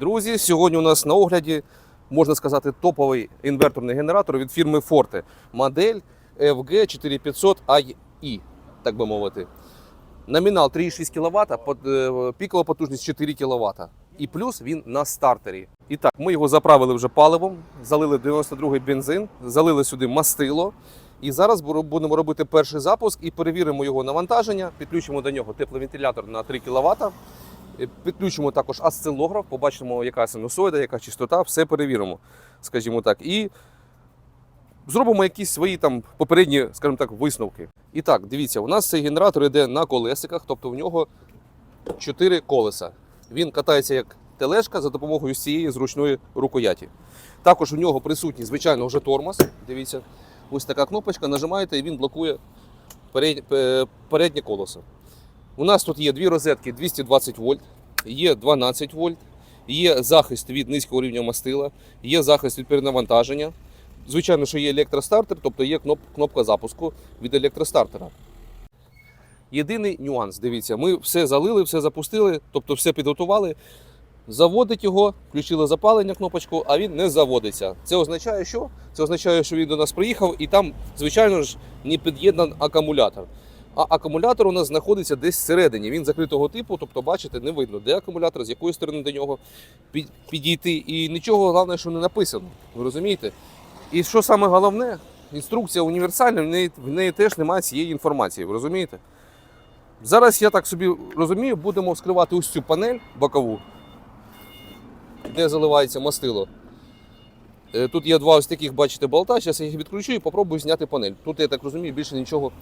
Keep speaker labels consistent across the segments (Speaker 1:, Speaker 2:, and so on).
Speaker 1: Друзі, сьогодні у нас на огляді, можна сказати, топовий інверторний генератор від фірми Forte. Модель FG 4500 AI, так би мовити. Номінал 3,6 кВт, е, пікова потужність 4 кВт. І плюс він на стартері. І так, ми його заправили вже паливом, залили 92-й бензин, залили сюди мастило. І зараз будемо робити перший запуск і перевіримо його навантаження. Підключимо до нього тепловентилятор на 3 кВт. Е, Підключимо також осцилограф, побачимо, яка синусоїда, яка частота, все перевіримо, скажімо так. І зробимо якісь свої там попередні, скажімо так, висновки. І так, дивіться, у нас цей генератор йде на колесиках, тобто в нього 4 колеса. Він катається як тележка за допомогою цієї зручної рукояті. Також у нього присутній, звичайно, вже тормоз. Дивіться, ось така кнопочка, нажимаєте і він блокує переднє колесо. У нас тут є дві розетки 220 вольт, є 12 вольт, є захист від низького рівня мастила, є захист від перенавантаження. Звичайно, що є електростартер, тобто є кноп- кнопка запуску від електростартера. Єдиний нюанс, дивіться, ми все залили, все запустили, тобто все підготували. Заводить його, включили запалення кнопочку, а він не заводиться. Це означає, що? Це означає, що він до нас приїхав і там, звичайно ж, не під'єднаний акумулятор. А акумулятор у нас знаходиться десь всередині. Він закритого типу, тобто, бачите, не видно, де акумулятор, з якої сторони до нього підійти. І нічого головне, що не написано. Ви розумієте? І що саме головне, інструкція універсальна, в неї, в неї теж немає цієї інформації. Ви розумієте? Зараз я так собі розумію, будемо вскривати ось цю панель бокову, де заливається мастило. Е, Тут є два ось таких, бачите, болта. Зараз я їх відключу і попробую зняти панель. Тут, я так розумію, більше нічого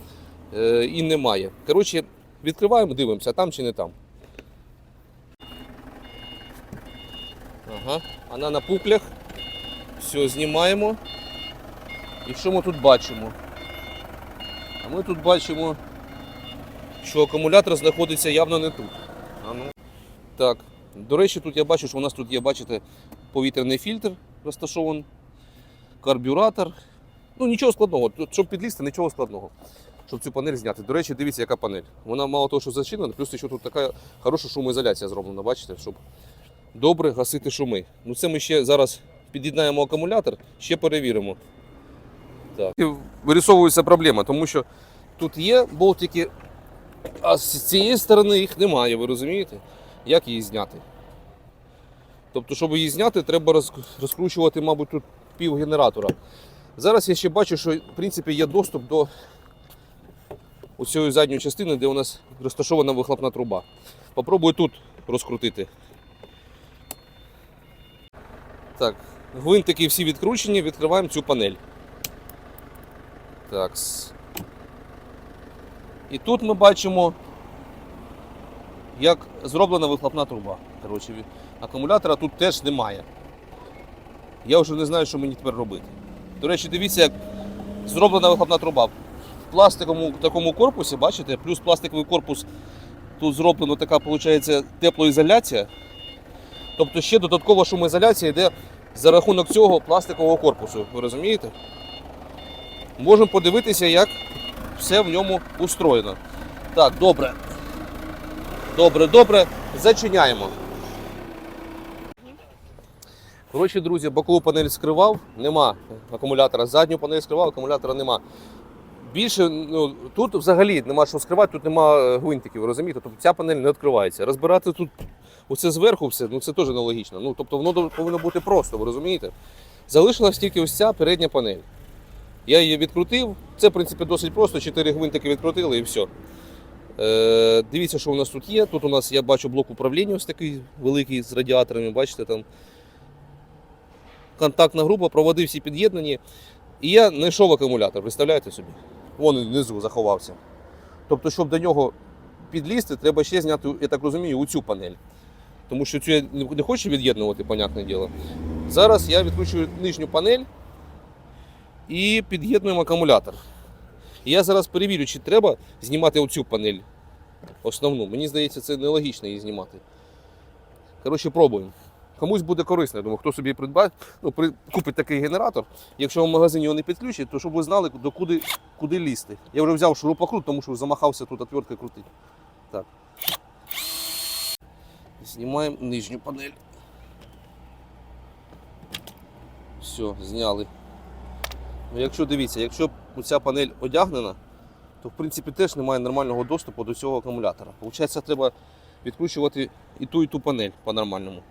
Speaker 1: і немає. Коротше, відкриваємо, дивимося, там чи не там. Ага, вона на пуклях. Все, знімаємо. І що ми тут бачимо? А ми тут бачимо, що акумулятор знаходиться явно не тут. А ну. Так. До речі, тут я бачу, що у нас тут є, бачите, повітряний фільтр розташований, карбюратор. Ну, нічого складного. Щоб підлізти, нічого складного. Щоб цю панель зняти. До речі, дивіться, яка панель. Вона мало того, що зачинена, плюс ще тут така хороша шумоізоляція зроблена, бачите, щоб добре гасити шуми. Ну це ми ще зараз під'єднаємо акумулятор, ще перевіримо. Так. І вирисовується проблема, тому що тут є болтики, а з цієї сторони їх немає, ви розумієте? Як її зняти? Тобто, щоб її зняти, треба розкручувати, мабуть, тут пів генератора. Зараз я ще бачу, що в принципі є доступ до цієї задньої частини, де у нас розташована вихлопна труба. Попробую тут розкрутити. Так, гвинтики всі відкручені, відкриваємо цю панель. Так. І тут ми бачимо, як зроблена вихлопна труба. Коротше, акумулятора тут теж немає. Я вже не знаю, що мені тепер робити. До речі, дивіться, як зроблена вихлопна труба. В пластиковому такому корпусі, бачите, плюс пластиковий корпус тут зроблена така, виходить, теплоізоляція. Тобто ще додаткова шумоізоляція йде за рахунок цього пластикового корпусу. Ви розумієте? Можемо подивитися, як все в ньому устроєно. Так, добре. Добре, добре. Зачиняємо. Коротше, друзі, бокову панель скривав, нема акумулятора. Задню панель скривав, акумулятора нема. Більше ну, тут взагалі нема що скривати, тут нема е, гвинтиків, розумієте? Тобто ця панель не відкривається. Розбирати тут оце зверху все, ну це теж нелогічно. Ну, тобто воно повинно бути просто, ви розумієте? Залишилась тільки ось ця передня панель. Я її відкрутив. Це, в принципі, досить просто. Чотири гвинтики відкрутили і все. Е, дивіться, що у нас тут є. Тут у нас я бачу блок управління ось такий великий з радіаторами, бачите, там контактна група, проводи всі під'єднані. І я знайшов акумулятор, представляєте собі? Вон він внизу заховався. Тобто, щоб до нього підлізти, треба ще зняти, я так розумію, оцю панель. Тому що цю я не хочу від'єднувати, понятне діло. Зараз я відкручую нижню панель і під'єднуємо акумулятор. Я зараз перевірю, чи треба знімати оцю панель основну. Мені здається, це нелогічно її знімати. Коротше, пробуємо. Комусь буде корисно, я думаю, хто собі придбає, ну, при, купить такий генератор. Якщо в магазині його не підключить, то щоб ви знали, до куди, лізти. Я вже взяв шурупокрут, тому що замахався тут отверткою крутити. Так. Знімаємо нижню панель. Все, зняли. Ну, якщо дивіться, якщо ця панель одягнена, то в принципі теж немає нормального доступу до цього акумулятора. Получається, треба відкручувати і ту, і ту панель по-нормальному.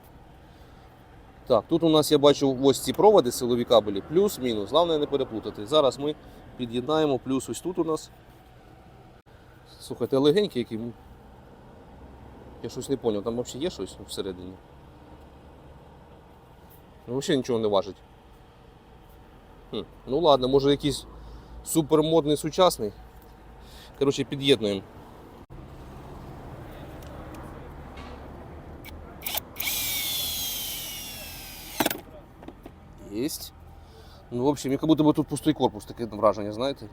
Speaker 1: Так, тут у нас я бачу ось ці проводи, силові кабелі, плюс-мінус. Головне не переплутати. Зараз ми під'єднаємо, плюс ось тут у нас. Слухайте, легенький який. Я щось не зрозумів, там взагалі є щось всередині. Ну, взагалі нічого не важить. Хм. Ну ладно, може якийсь супермодний сучасний. Коротше, під'єднуємо. Єсть. Ну, в общем, як будто би тут пустий корпус, таке враження, знаєте.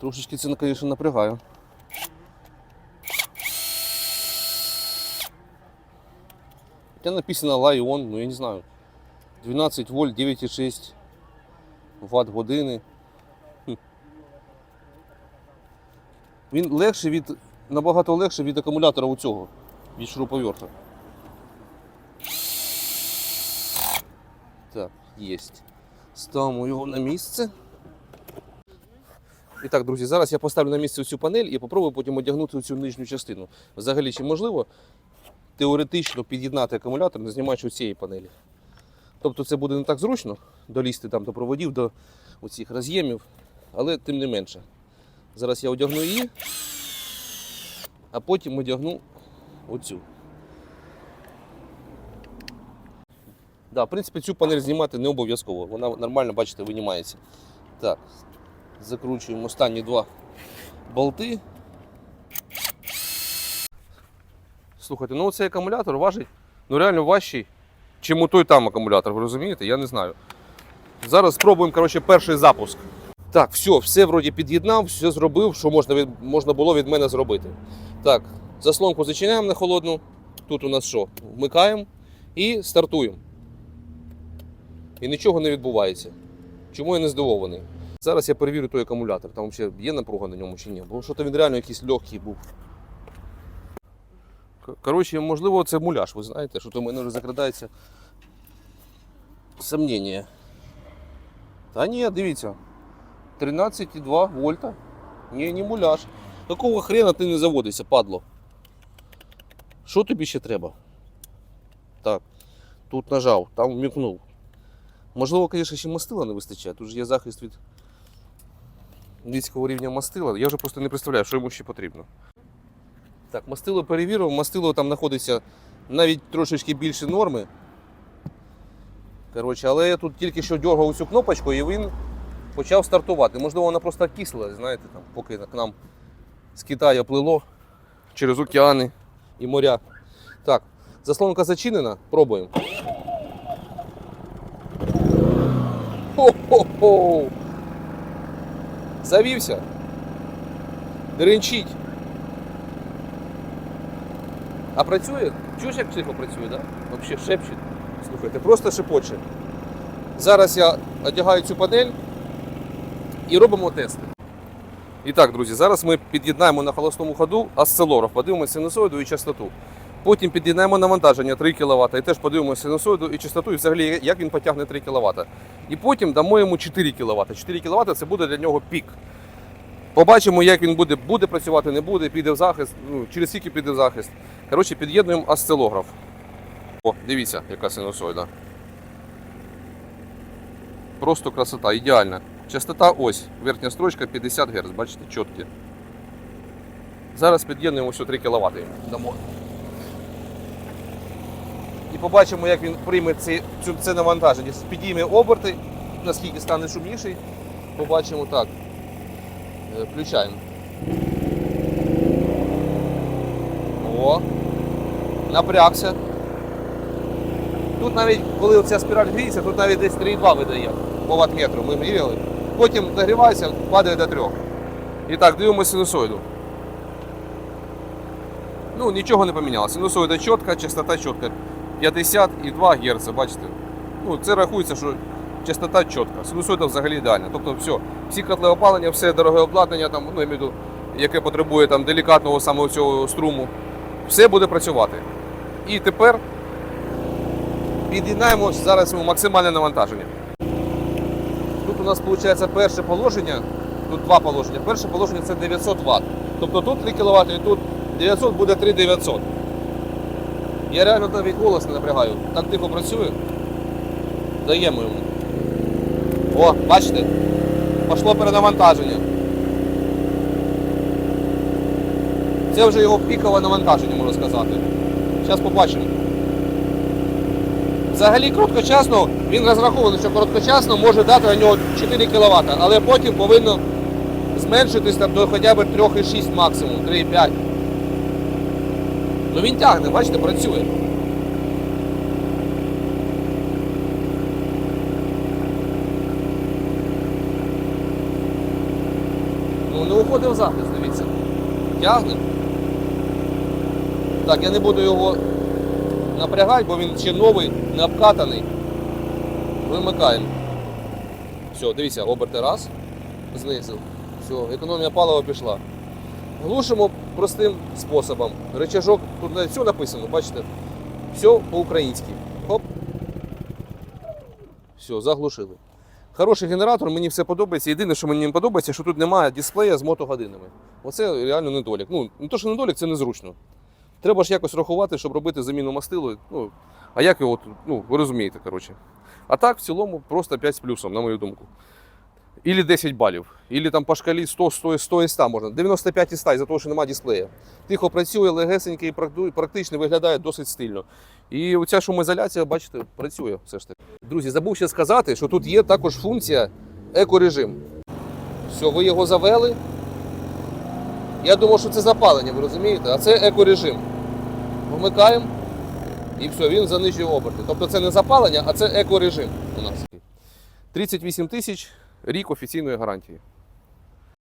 Speaker 1: Трошечки це, звісно, напрягає. Хотя написано Lion, ну я не знаю. 12 вольт, 9,6 Вт години. Хм. Він легший від, набагато легший від акумулятора у цього, від шуруповерта. Так, єсть. Ставимо його на місце. І так, друзі, зараз я поставлю на місце цю панель і попробую потім одягнути цю нижню частину. Взагалі, чи можливо теоретично під'єднати акумулятор, не знімаючи цієї панелі. Тобто це буде не так зручно долізти там до проводів, до оцих роз'ємів, але тим не менше. Зараз я одягну її, а потім одягну оцю. Да, в принципі, цю панель знімати не обов'язково. Вона нормально, бачите, винімається. Так, закручуємо останні два болти. Слухайте, ну цей акумулятор важить ну реально важчий, чим у той там акумулятор, ви розумієте? Я не знаю. Зараз спробуємо коротше, перший запуск. Так, все, все вроді під'єднав, все зробив, що можна, від, можна було від мене зробити. Так, заслонку зачиняємо на холодну. Тут у нас що? Вмикаємо і стартуємо. І нічого не відбувається. Чому я не здивований? Зараз я перевірю той акумулятор, там взагалі є напруга на ньому чи ні. Бо що то він реально якийсь легкий був. Коротше, можливо, це муляж, ви знаєте, що то в мене вже закрадається сомнення. Та ні, дивіться. 13,2 вольта. Ні, не муляж. Какого хрена ти не заводишся, падло? Що тобі ще треба? Так, тут нажав, там вмікнув. Можливо, звісно, ще мастила не вистачає. Тут же є захист від низького рівня мастила. Я вже просто не представляю, що йому ще потрібно. Так, мастило перевірив, мастило там знаходиться навіть трошечки більше норми. Коротше, але я тут тільки що дергав цю кнопочку і він почав стартувати. Можливо, вона просто кисла, знаєте, там, поки к нам з Китаю плило через океани і моря. Так, заслонка зачинена, пробуємо. Хо-хо-хо! Завівся. Деренчить. А працює? Чуєш, як психо працює, да? Взагалі шепче. Слухайте, просто шепоче. Зараз я одягаю цю панель і робимо тести. І так, друзі, зараз ми під'єднаємо на холостому ходу осцилограф, подивимося синусоїду і частоту. Потім під'єднаємо навантаження 3 кВт і теж подивимося синусоїду і частоту, і взагалі як він потягне 3 кВт. І потім дамо йому 4 кВт. 4 кВт це буде для нього пік. Побачимо, як він буде, буде працювати, не буде, піде в захист, ну, через скільки піде в захист. Коротше, під'єднуємо осцилограф. О, дивіться, яка синусоїда. Просто красота, ідеальна. Частота ось, верхня строчка 50 Гц, бачите, чіткі. Зараз під'єднуємо ось 3 кВт. Дамо. Побачимо, як він прийме ці, цю, це навантаження. Підійме оберти, наскільки стане шумніший. Побачимо так. Е, Включаємо. О, напрягся. Тут навіть, коли ця спіраль гріється, тут навіть десь 3,2 видає по ватметру. Ми міряли. Потім нагрівається, падає до 3. І так, дивимося синусоїду. Ну, нічого не помінялося. Синусоїда чітка, частота чітка. 52 Гц, бачите. Ну, це рахується, що частота чітка. Синусоїда взагалі ідеальна. Тобто все, всі котли опалення, все дороге обладнання, там, ну, я маю яке потребує там, делікатного саме цього струму, все буде працювати. І тепер під'єднаємо зараз йому максимальне навантаження. Тут у нас виходить перше положення, тут два положення. Перше положення це 900 Вт. Тобто тут 3 кВт і тут 900 буде 3900. Я реально навіть голос не напрягаю. Так тихо працює. Даємо йому. О, бачите? Пішло перенавантаження. Це вже його пікове навантаження, можна сказати. Зараз побачимо. Взагалі короткочасно він розрахований, що короткочасно може дати на нього 4 кВт, але потім повинно зменшитись до хоча б 3,6 максимум, 3,5. Ну він тягне, бачите, працює. Ну, не уходив захист, дивіться. Тягне. Так, я не буду його напрягати, бо він ще новий, не обкатаний. Вимикаємо. Все, дивіться, оберти раз, знизив. Все, економія палива пішла. Глушимо простим способом. Рычажок, тут все написано, бачите? Все по-українськи. Хоп. Все, заглушили. Хороший генератор, мені все подобається. Єдине, що мені не подобається, що тут немає дисплея з мотогодинами. Оце реально недолік. Ну, не то, що недолік, це незручно. Треба ж якось рахувати, щоб робити заміну мастилу. Ну, а як його, ну, ви розумієте, коротше. А так, в цілому, просто 5 з плюсом, на мою думку. Ілі 10 балів. Ілі там по шкалі 100, 100, 100 і 100 можна. 95 і 100 із-за того, що немає дисплея. Тихо працює, легесенький і практично виглядає досить стильно. І оця шумоізоляція, бачите, працює все ж таки. Друзі, забув ще сказати, що тут є також функція екорежим. Все, ви його завели. Я думав, що це запалення, ви розумієте? А це екорежим. Вмикаємо і все, він занижує оберти. Тобто це не запалення, а це екорежим у нас. 38 тисяч рік офіційної гарантії.